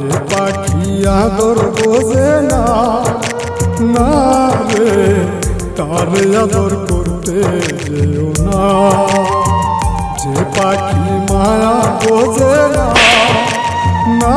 যে পাখি আদর বোঝে না না রে, তার আদর করতে যেও না। যে পাখি মায়া বোঝে না না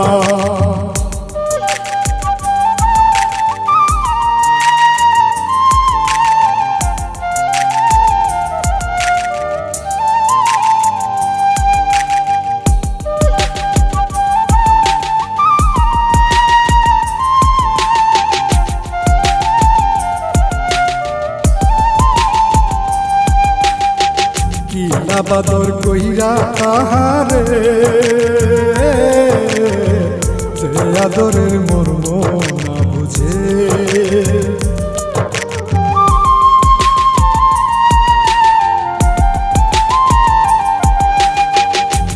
কি আবাদর কইরা তাহারে? যে আদরের মর্ম না বুঝে।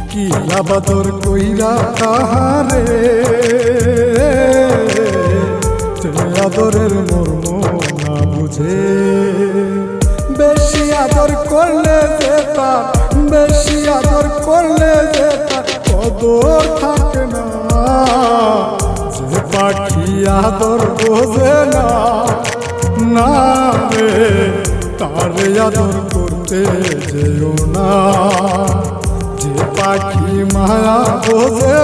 কি আবাদর কইরা তাহারে? যে আদরের মর্ম না বুঝে। করলে যে তার কদর থাকে না, যে পাখি আদর বোঝে না তার আদর করতে যেও না। যে পাখি মায়া বোঝে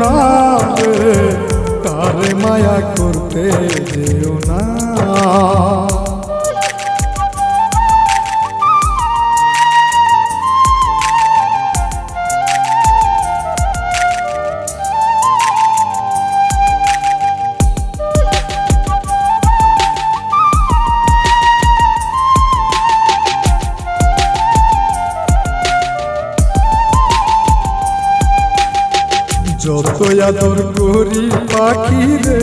না তার মায়া করতে যেও না। যত আদর করি পাখি রে,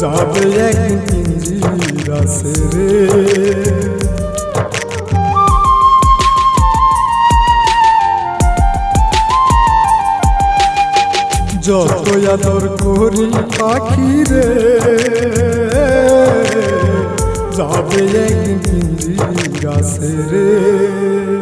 যাবে একদিন রে। যত আদর করি পাখি রে, যাবে একদিন রে।